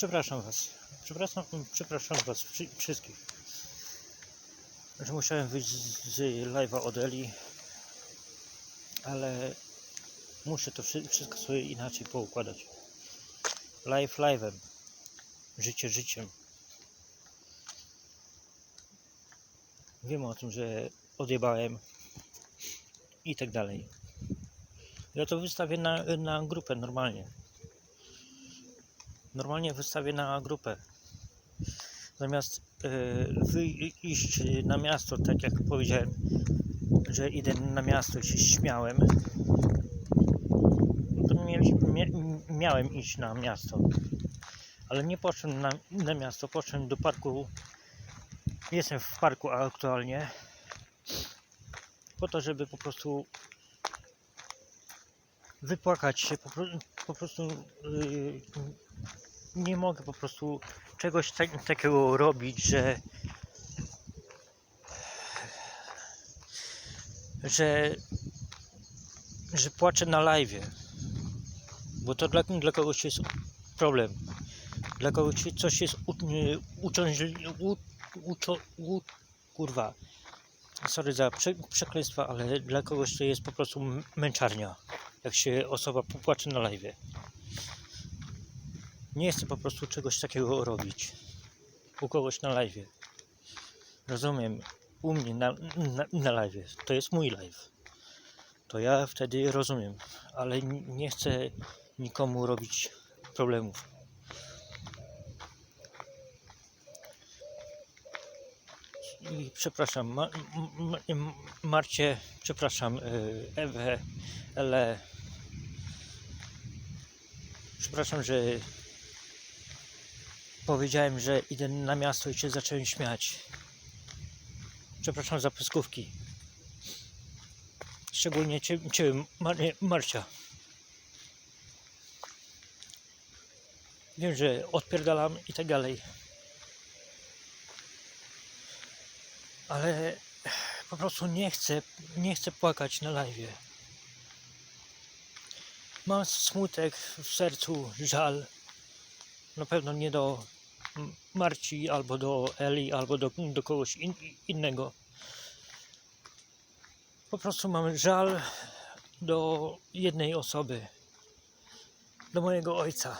Przepraszam Was. Przepraszam, przepraszam Was wszy- wszystkich. Że musiałem wyjść z, z live'a od Eli. Ale muszę to wszy- wszystko sobie inaczej poukładać. Live live'em. Życie życiem. Wiem o tym, że odjebałem i tak dalej. Ja to wystawię na, na grupę normalnie. Normalnie wystawię na grupę. Zamiast yy, wyjść na miasto, tak jak powiedziałem, że idę na miasto i się śmiałem, no to miałem iść na miasto. Ale nie poszedłem na, na miasto, poszedłem do parku. Jestem w parku aktualnie. Po to, żeby po prostu wypłakać się, po, po prostu yy, nie mogę po prostu czegoś tak, takiego robić, że że że płaczę na live, bo to dla, dla kogoś jest problem, dla kogoś coś jest u, uciążliwe, u, uczo, u, kurwa, sorry za prze, przekleństwa, ale dla kogoś to jest po prostu męczarnia, jak się osoba popłacze na live. Nie chcę po prostu czegoś takiego robić u kogoś na live. Rozumiem, u mnie na, na, na live. To jest mój live. To ja wtedy rozumiem, ale nie chcę nikomu robić problemów. I przepraszam, Marcie, przepraszam, y, Ewę, Ele. Przepraszam, że powiedziałem, że idę na miasto i się zacząłem śmiać. Przepraszam za pyskówki. Szczególnie ciebie Mar Marcia. Wiem, że odpierdalam i tak dalej. Ale po prostu nie chcę, nie chcę płakać na live. Mam smutek w sercu, żal. Na pewno nie do Marci, albo do Eli, albo do, do kogoś in, innego. Po prostu mam żal do jednej osoby, do mojego ojca.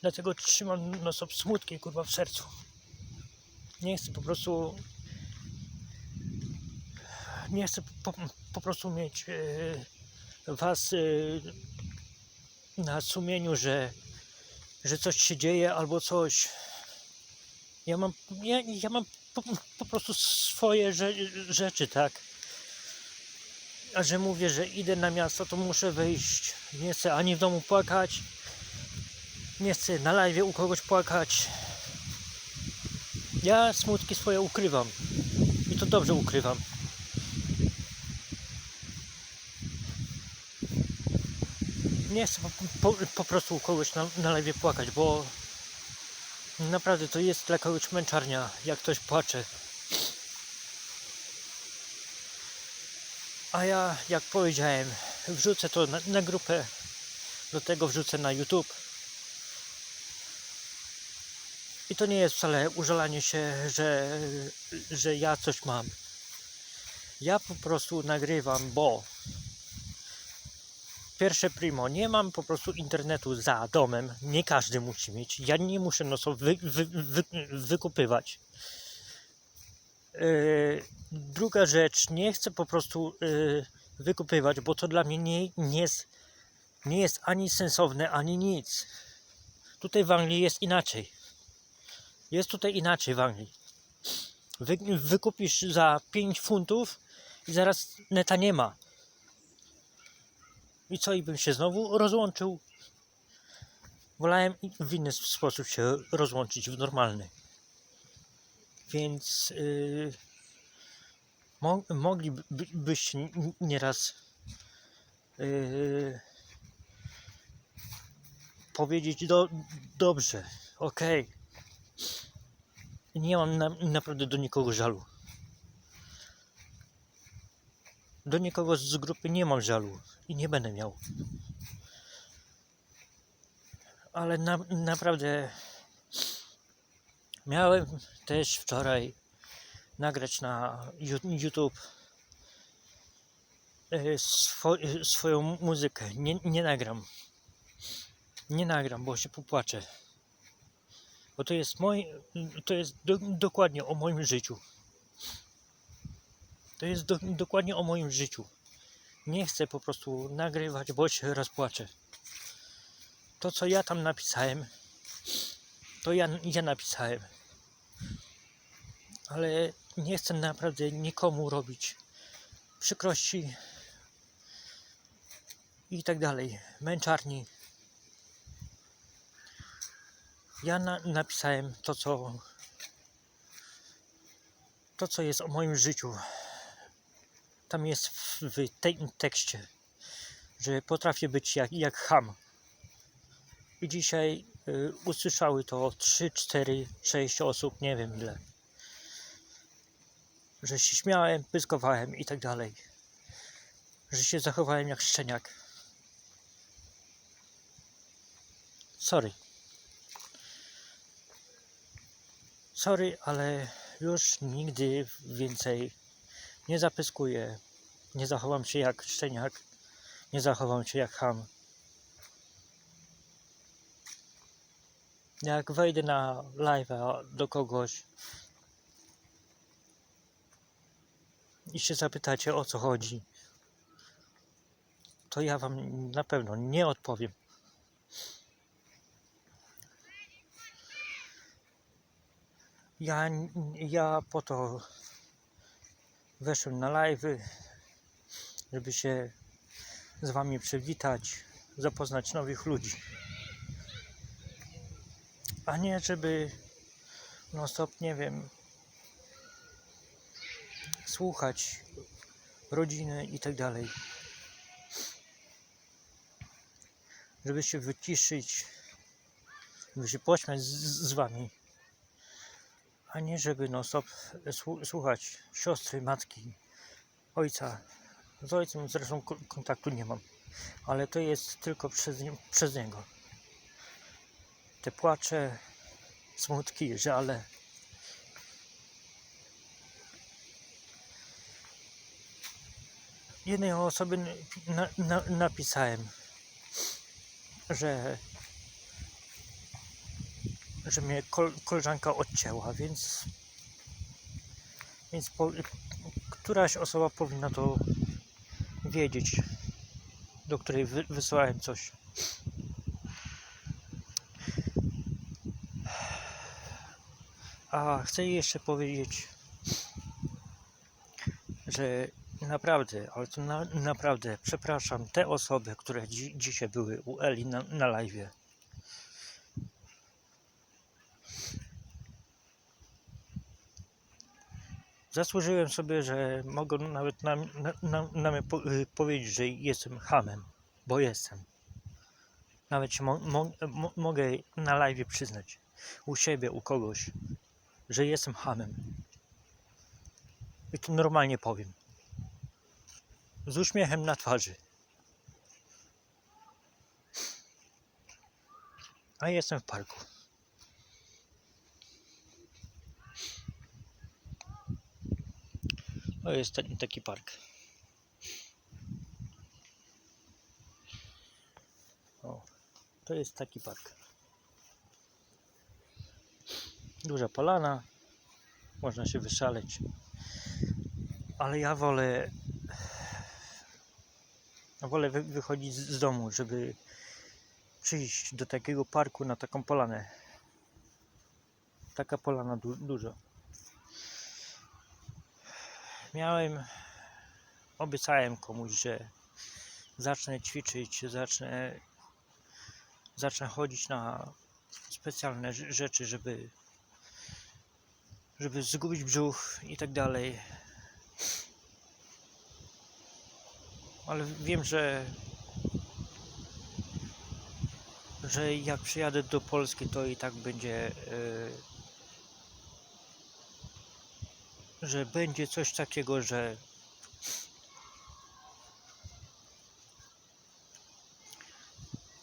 Dlatego trzymam ob smutki, kurwa, w sercu. Nie chcę po prostu. Nie chcę po, po prostu mieć e, was e, na sumieniu, że że coś się dzieje albo coś. Ja mam, ja, ja mam po, po prostu swoje rze, rzeczy, tak? A że mówię, że idę na miasto, to muszę wyjść. Nie chcę ani w domu płakać, nie chcę na live u kogoś płakać. Ja smutki swoje ukrywam. I to dobrze ukrywam. Nie chcę po, po, po prostu u kogoś na, na live płakać, bo naprawdę to jest dla kogoś męczarnia, jak ktoś płacze. A ja, jak powiedziałem, wrzucę to na, na grupę, do tego wrzucę na YouTube. I to nie jest wcale użalanie się, że, że ja coś mam. Ja po prostu nagrywam, bo Pierwsze primo, nie mam po prostu internetu za domem. Nie każdy musi mieć. Ja nie muszę no co wy, wy, wy, wykupywać. Yy, druga rzecz, nie chcę po prostu yy, wykupywać, bo to dla mnie nie, nie, jest, nie jest ani sensowne, ani nic. Tutaj w Anglii jest inaczej. Jest tutaj inaczej w Anglii. Wy, wykupisz za 5 funtów i zaraz neta nie ma. I co, i bym się znowu rozłączył? Wolałem w inny sposób się rozłączyć, w normalny. Więc yy, mo moglibyście nieraz yy, powiedzieć do, dobrze, okej. Nie mam na, naprawdę do nikogo żalu. Do nikogo z grupy nie mam żalu i nie będę miał. ale na, naprawdę miałem też wczoraj nagrać na YouTube e, swo, e, swoją muzykę. Nie, nie nagram. Nie nagram, bo się popłaczę. Bo to jest mój, to jest do, dokładnie o moim życiu. To jest do, dokładnie o moim życiu. Nie chcę po prostu nagrywać, bo się rozpłaczę. To, co ja tam napisałem, to ja, ja napisałem. Ale nie chcę naprawdę nikomu robić przykrości i tak dalej. Męczarni. Ja na, napisałem to, co to, co jest o moim życiu. Tam jest w, w tym tekście, że potrafię być jak, jak ham. I dzisiaj y, usłyszały to 3, 4, 6 osób, nie wiem ile. Że się śmiałem, pyskowałem i tak dalej. Że się zachowałem jak szczeniak. Sorry. Sorry, ale już nigdy więcej nie zapyskuję. Nie zachowam się jak szczeniak. Nie zachowam się jak ham. Jak wejdę na live'a do kogoś i się zapytacie o co chodzi, to ja wam na pewno nie odpowiem. Ja, ja po to weszłem na live'y, żeby się z wami przywitać, zapoznać nowych ludzi. A nie, żeby non stop, nie wiem, słuchać rodziny i tak dalej. Żeby się wyciszyć, żeby się pośmiać z, z wami. A nie, żeby non stop słu- słuchać siostry, matki, ojca. Z ojcem zresztą ko- kontaktu nie mam, ale to jest tylko przez, nie- przez niego. Te płacze, smutki, żale. Jednej osobie na, na, napisałem, że że mnie kol, koleżanka odcięła, więc więc po, któraś osoba powinna to wiedzieć, do której wy, wysłałem coś. A chcę jeszcze powiedzieć, że naprawdę, ale to na, naprawdę przepraszam te osoby, które dzi, dzisiaj były u Eli na, na live. Zasłużyłem sobie, że mogą nawet na, mnie po, y, powiedzieć, że jestem hamem, bo jestem. Nawet się mo, mo, mo, mogę na live przyznać u siebie, u kogoś, że jestem hamem. I to normalnie powiem. Z uśmiechem na twarzy. A jestem w parku. To jest taki park. O, to jest taki park. Duża polana. Można się wyszaleć. Ale ja wolę wolę wy, wychodzić z, z domu, żeby przyjść do takiego parku na taką polanę. Taka polana du, duża. Miałem, obiecałem komuś, że zacznę ćwiczyć, zacznę, zacznę chodzić na specjalne rz- rzeczy, żeby, żeby zgubić brzuch i tak dalej. Ale wiem, że że jak przyjadę do Polski, to i tak będzie e, że będzie coś takiego, że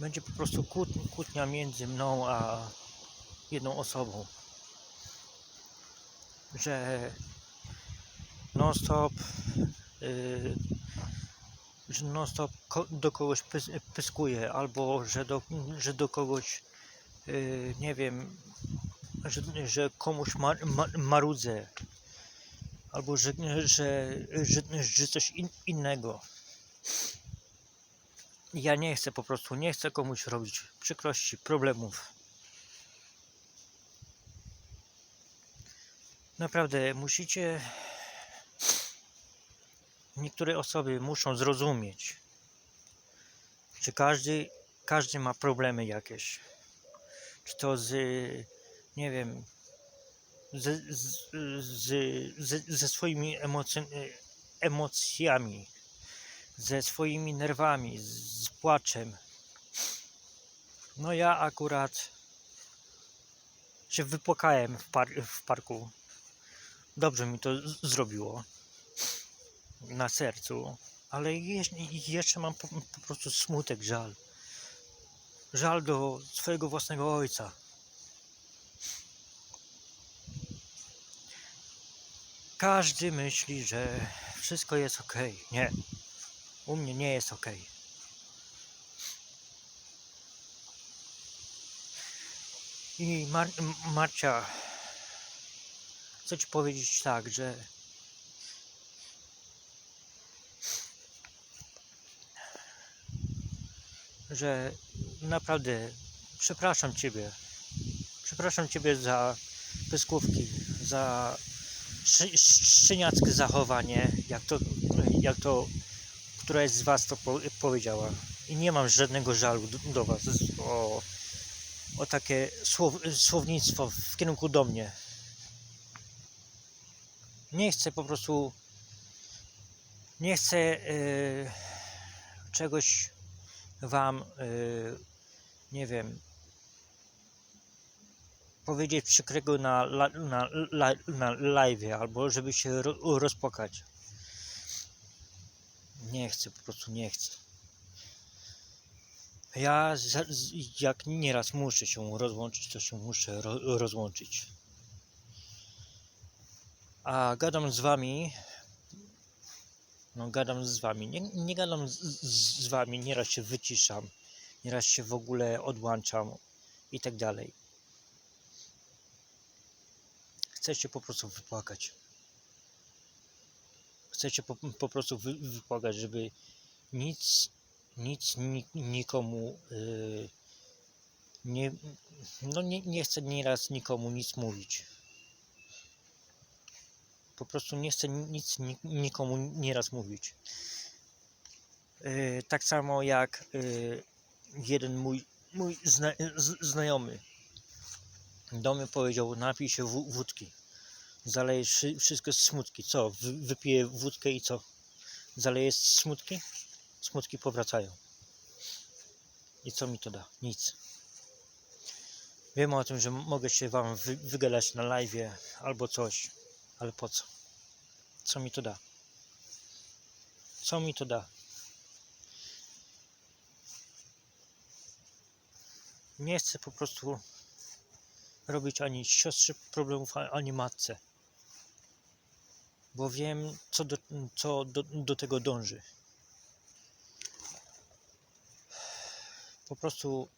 będzie po prostu kłót- kłótnia między mną a jedną osobą. Że non stop yy, że non stop ko- do kogoś pys pyskuje, albo że do, że do kogoś yy, nie wiem, że, że komuś mar ma marudzę, albo że, że, że, że coś in innego. Ja nie chcę po prostu, nie chcę komuś robić przykrości, problemów. Naprawdę musicie. Niektóre osoby muszą zrozumieć, że każdy, każdy ma problemy jakieś. Czy to z, nie wiem, ze, z, ze, ze swoimi emocy, emocjami, ze swoimi nerwami, z, z płaczem. No ja akurat się wypłakałem w, par, w parku. Dobrze mi to zrobiło na sercu, ale jeszcze, jeszcze mam po, po prostu smutek, żal. Żal do swojego własnego ojca. Każdy myśli, że wszystko jest ok. Nie. U mnie nie jest ok. I Mar Marcia, chcę ci powiedzieć tak, że że naprawdę przepraszam ciebie. Przepraszam ciebie za pyskówki, za szczeniackie zachowanie, jak to, jak to któraś z was to po, powiedziała. I nie mam żadnego żalu do, was o, o takie słow, słownictwo w kierunku do mnie. Nie chcę po prostu nie chcę e, czegoś wam e, nie wiem powiedzieć przykrego na, na, la, na live albo żeby się ro. Nie chcę, po prostu nie chcę. Ja jak nieraz muszę się rozłączyć, to się muszę ro, rozłączyć. A gadam z wami. No, gadam z wami. Nie, nie gadam z, z, z wami, nieraz się wyciszam, nieraz się w ogóle odłączam i tak dalej. Chcę po prostu wypłakać. Chcę po, po prostu wy, wypłakać, żeby nic, nic ni, nikomu yy, nie, no nie, nie chcę nieraz nikomu nic mówić. Po prostu nie chcę nic ni, nikomu nieraz mówić. Yy, tak samo jak yy, jeden mój, mój zna, z, znajomy do mnie powiedział, napij się wó- wódki. Zalejesz wszy- wszystko z smutki. Co? Wy, wypiję wódkę i co? Zalejesz smutki? Smutki powracają. I co mi to da? Nic. Wiem o tym, że mogę się wam wy, wygadać na live albo coś, ale po co? Co mi to da? Co mi to da? Nie chcę po prostu robić ani siostrze problemów, ani matce. Bo wiem, co do, co do, do tego dąży. Po prostu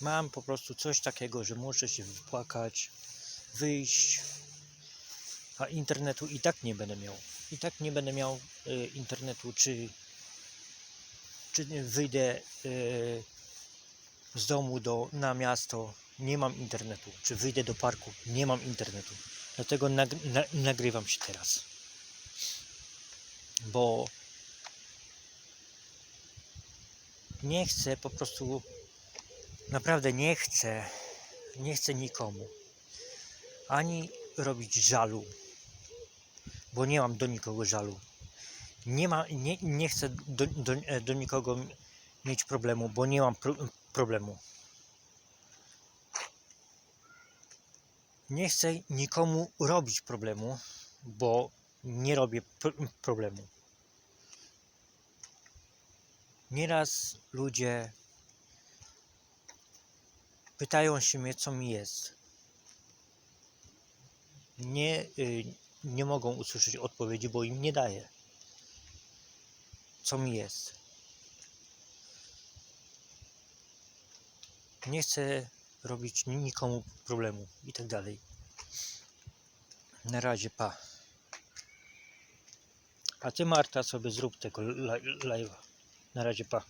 mam po prostu coś takiego, że muszę się wypłakać, wyjść, a internetu i tak nie będę miał. I tak nie będę miał y, internetu, czy, czy wyjdę y, z domu do, na miasto, nie mam internetu. Czy wyjdę do parku, nie mam internetu. Dlatego nag, na, nagrywam się teraz. Bo nie chcę po prostu, naprawdę nie chcę, nie chcę nikomu ani robić żalu, bo nie mam do nikogo żalu. Nie, ma, nie, nie chcę do, do, do nikogo mieć problemu, bo nie mam pro, problemu. Nie chcę nikomu robić problemu, bo nie robię pro, problemu. Nieraz ludzie pytają się mnie, co mi jest. Nie, y, nie mogą usłyszeć odpowiedzi, bo im nie daję. Co mi jest. Nie chcę robić ni- nikomu problemu i tak dalej. Na razie, pa. A ty, Marta, sobie zrób tego li- live'a. Na razie, pa.